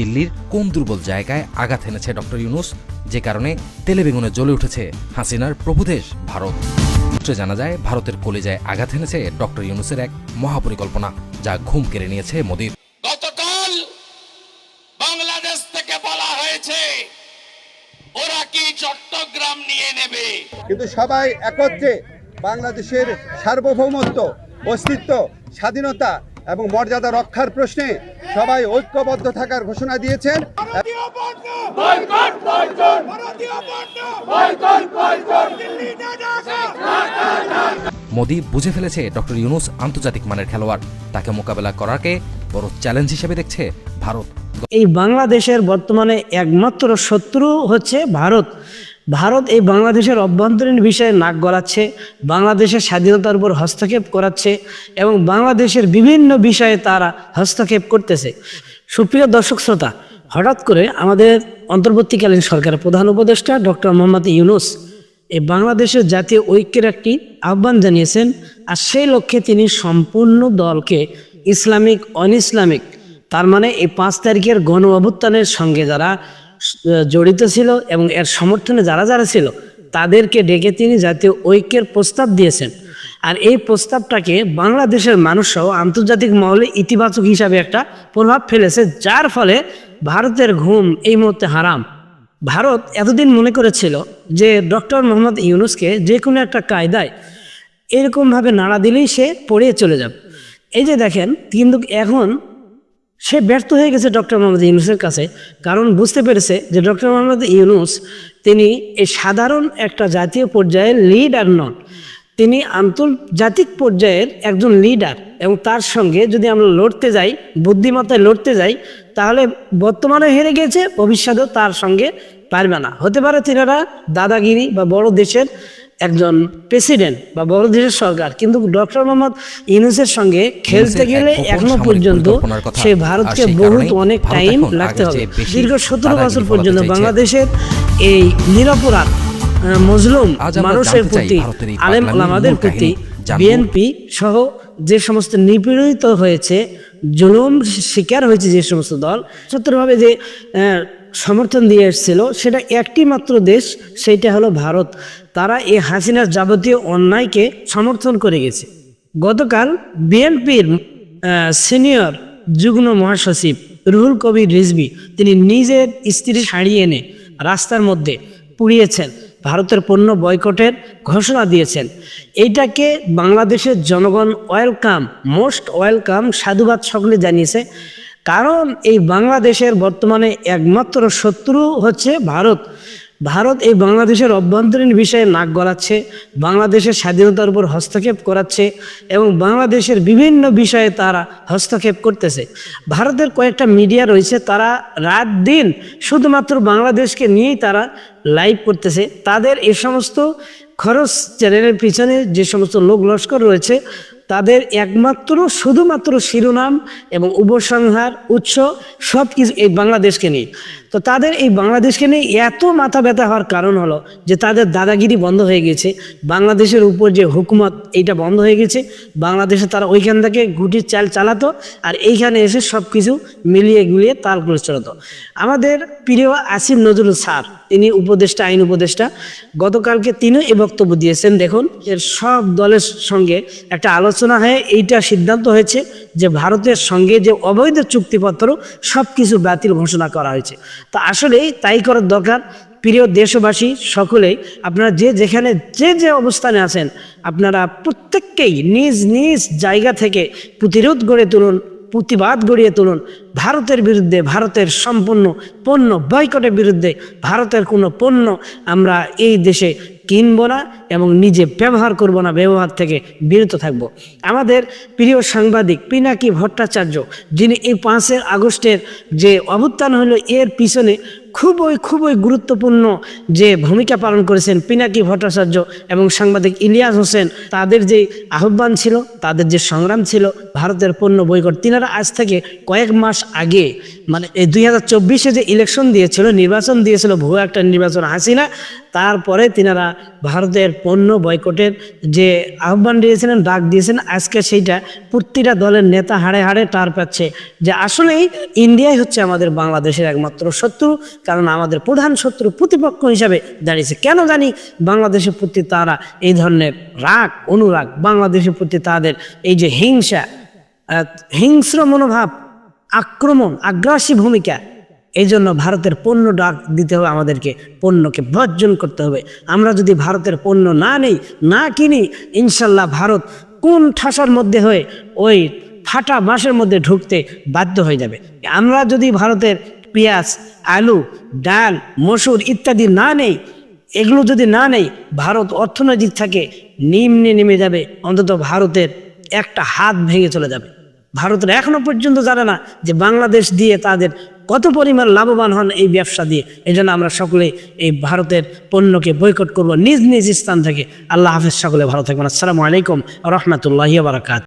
দিল্লির কোন দুর্বল জায়গায় আঘাত এনেছে ডক্টর ইউনুস? যে কারণে তেলে বেগুনে জ্বলে উঠেছে হাসিনার প্রভুদেশ ভারত। সূত্রে জানা যায় ভারতের কলিজায় আঘাত এনেছে ডক্টর ইউনুসের এক মহাপরিকল্পনা যা ঘুম কেড়ে নিয়েছে মোদীর গতকাল বাংলাদেশ থেকে বলা হয়েছে ওরা কি চট্টগ্রাম নিয়ে নেবে? কিন্তু সবাই একত্রে বাংলাদেশের সার্বভৌমত্ব অস্তিত্ব স্বাধীনতা এবং মর্যাদা রক্ষার প্রশ্নে সবাই ঐক্যবদ্ধ থাকার ঘোষণা দিয়েছেন। মোদি বুঝে ফেলেছে ডক্টর ইউনুস আন্তর্জাতিক মানের খেলোয়াড়। তাকে মোকাবেলা করাকে বড় চ্যালেঞ্জ হিসেবে দেখছে ভারত। এই বাংলাদেশের বর্তমানে একমাত্র শত্রু হচ্ছে ভারত। ভারত এই বাংলাদেশের অভ্যন্তরীণ বিষয়ে নাক গলাচ্ছে, বাংলাদেশের স্বাধীনতার উপর হস্তক্ষেপ করাচ্ছে এবং বাংলাদেশের বিভিন্ন বিষয়ে তারা হস্তক্ষেপ করতেছে। সুপ্রিয় দর্শক শ্রোতা, হঠাৎ করে আমাদের অন্তর্বর্তীকালীন সরকারের প্রধান উপদেষ্টা ডক্টর মোহাম্মদ ইউনুস এই বাংলাদেশের জাতীয় ঐক্যের একটি আহ্বান জানিয়েছেন আর সেই লক্ষ্যে তিনি সম্পূর্ণ দলকে ইসলামিক অন ইসলামিক তার মানে এই পাঁচ তারিখের গণ অভ্যুত্থানের সঙ্গে যারা জড়িত ছিল এবং এর সমর্থনে যারা যারা ছিল, তাদেরকে ডেকে তিনি জাতীয় ঐক্যের প্রস্তাব দিয়েছেন। আর এই প্রস্তাবটাকে বাংলাদেশের মানুষসহ আন্তর্জাতিক মহলে ইতিবাচক হিসাবে একটা প্রভাব ফেলেছে, যার ফলে ভারতের ঘুম এই মুহূর্তে হারাম। ভারত এতদিন মনে করেছিল যে ডক্টর মোহাম্মদ ইউনুসকে যে কোনো একটা কায়দায় এরকমভাবে নাড়া দিলেই সে পড়িয়ে চলে যাবে। এই যে দেখেন, কিন্তু এখন সে ব্যর্থ হয়ে গেছে ডক্টর মোহাম্মদ ইউনুসের কাছে, কারণ বুঝতে পেরেছে যে ডক্টর মোহাম্মদ ইউনুস, তিনি এই সাধারণ একটা জাতীয় পর্যায়ের লিডার নন। তিনি আন্তর্জাতিক পর্যায়ের একজন লিডার এবং তার সঙ্গে যদি আমরা লড়তে যাই, বুদ্ধিমত্তায় লড়তে যাই, তাহলে বর্তমানে হেরে গেছে, ভবিষ্যতেও তার সঙ্গে পারবে না। হতে পারে তিনারা দাদাগিরি বা বড় দেশের একজন প্রেসিডেন্ট বা বড় দেশের সরকার কিন্তু ডক্টর মোহাম্মদ ইউনুসের সঙ্গে খেলতে গেলে এখনও পর্যন্ত সে ভারতকে বহুত অনেক টাইম লাগতে হবে। দীর্ঘ সতেরো বছর পর্যন্ত বাংলাদেশের এই নিরপরাধ মজলুম মানুষের প্রতি আলেম মূল প্রতি বিএনপি সহ যে সমস্ত নিপীড়িত হয়েছে জুলুম শিকার হয়েছে যে সমস্ত দল সত্যভাবে যে সমর্থন দিয়ে এসেছিল, সেটা একটি মাত্র দেশ, সেইটা হলো ভারত। তারা এই হাসিনার যাবতীয় অন্যায়কে সমর্থন করে গেছে। গতকাল বিএনপির সিনিয়র যুগ্ম মহাসচিব রুহুল কবির রিজভি, তিনি নিজের স্ত্রী শাড়ি এনে রাস্তার মধ্যে পুড়িয়েছেন, ভারতের পণ্য বয়কটের ঘোষণা দিয়েছেন। এইটাকে বাংলাদেশের জনগণ ওয়েলকাম মোস্ট ওয়েলকাম সাধুবাদ সকলে জানিয়েছে। কারণ এই বাংলাদেশের বর্তমানে একমাত্র শত্রু হচ্ছে ভারত। ভারত এই বাংলাদেশের অভ্যন্তরীণ বিষয়ে নাক গলাচ্ছে, বাংলাদেশের স্বাধীনতার উপর হস্তক্ষেপ করাচ্ছে এবং বাংলাদেশের বিভিন্ন বিষয়ে তারা হস্তক্ষেপ করতেছে। ভারতের কয়েকটা মিডিয়া রয়েছে, তারা রাত দিন শুধুমাত্র বাংলাদেশকে নিয়েই তারা লাইভ করতেছে। তাদের এ সমস্ত খরচ চ্যানেলের পিছনে যে সমস্ত লোক লস্কর রয়েছে তাদের একমাত্র, শুধুমাত্র শিরোনাম এবং উপসংহার, উৎস সব কিছু এই বাংলাদেশকে নিয়ে। তো তাদের এই বাংলাদেশকে নিয়ে এত মাথা ব্যথা হওয়ার কারণ হলো যে তাদের দাদাগিরি বন্ধ হয়ে গেছে। বাংলাদেশের উপর যে হুকুমত, এইটা বন্ধ হয়ে গেছে। বাংলাদেশে তারা ওইখান থেকে গুটির চাল চালাতো আর এইখানে এসে সব কিছু মিলিয়ে গুলিয়ে তাল করে চালাতো আমাদের প্রিয় আসিফ নজরুল স্যার, তিনি উপদেষ্টা, আইন উপদেষ্টা, গতকালকে তিনিও এই বক্তব্য দিয়েছেন। দেখুন, এর সব দলের সঙ্গে একটা আলোচনা হয়ে এইটা সিদ্ধান্ত হয়েছে যে ভারতের সঙ্গে যে অবৈধ চুক্তিপত্র সব কিছু বাতিল ঘোষণা করা হয়েছে। তা আসলেই তাই করার দরকার। প্রিয় দেশবাসী, সকলেই আপনারা যে যেখানে যে যে অবস্থানে আছেন, আপনারা প্রত্যেককেই নিজ নিজ জায়গা থেকে প্রতিরোধ গড়ে তুলুন, প্রতিবাদ গড়িয়ে তুলুন। ভারতের বিরুদ্ধে, ভারতের সম্পূর্ণ পণ্য বয়কটের বিরুদ্ধে ভারতের কোনো পণ্য আমরা এই দেশে কিনব না এবং নিজে ব্যবহার করব না, ব্যবহার থেকে বিরত থাকব। আমাদের প্রিয় সাংবাদিক পিনাকি ভট্টাচার্য, যিনি এই পাঁচের আগস্টের যে অভ্যুত্থান হলো, এর পিছনে খুবই খুবই গুরুত্বপূর্ণ যে ভূমিকা পালন করেছেন পিনাকি ভট্টাচার্য এবং সাংবাদিক ইলিয়াস হোসেন, তাদের যে আহ্বান ছিল, তাদের যে সংগ্রাম ছিল, ভারতের পণ্য বৈকট তিনারা আজ থেকে কয়েক মাস আগে মানে এই দুই হাজার চব্বিশে যে ইলেকশন দিয়েছিল, নির্বাচন দিয়েছিল ভুয়া একটা নির্বাচন হাসিনা, তারপরে তিনারা ভারতের পণ্য বয়কটের যে আহ্বান দিয়েছিলেন, ডাক দিয়েছেন, আজকে সেইটা প্রতিটা দলের নেতা হাড়ে হাড়ে টার পাচ্ছে। যে আসলেই ইন্ডিয়াই হচ্ছে আমাদের বাংলাদেশের একমাত্র শত্রু, কারণ আমাদের প্রধান শত্রু প্রতিপক্ষ হিসাবে দাঁড়িয়েছে। কেন জানি বাংলাদেশের প্রতি তারা এই ধরনের রাগ, অনুরাগ, বাংলাদেশের প্রতি তাদের এই যে হিংসা হিংস্র মনোভাব আক্রমণ, আগ্রাসী ভূমিকা। এই জন্য ভারতের পণ্য ডাক দিতে হবে আমাদেরকে, পণ্যকে বর্জন করতে হবে। আমরা যদি ভারতের পণ্য না নেই, না কিনি, ইনশাল্লাহ ভারত কোন ঠাসার মধ্যে হয়ে ওই ফাটা বাঁশের মধ্যে ঢুকতে বাধ্য হয়ে যাবে। আমরা যদি ভারতের পেঁয়াজ, আলু, ডাল, মসুর ইত্যাদি না নেই, এগুলো যদি না নেই, ভারত অর্থনৈতিক থাকে নিম্নে নেমে যাবে, অন্তত ভারতের একটা হাত ভেঙে চলে যাবে। ভারতের এখনও পর্যন্ত জানে না যে বাংলাদেশ দিয়ে তাদের কত পরিমাণ লাভবান হন এই ব্যবসা দিয়ে। এই জন্য আমরা সকলে এই ভারতের পণ্যকে বয়কট করব নিজ নিজ স্থান থেকে। আল্লাহ হাফেজ, সকলে ভালো থাকবেন। আসসালামু আলাইকুম রহমতুল্লাহ বারাকাত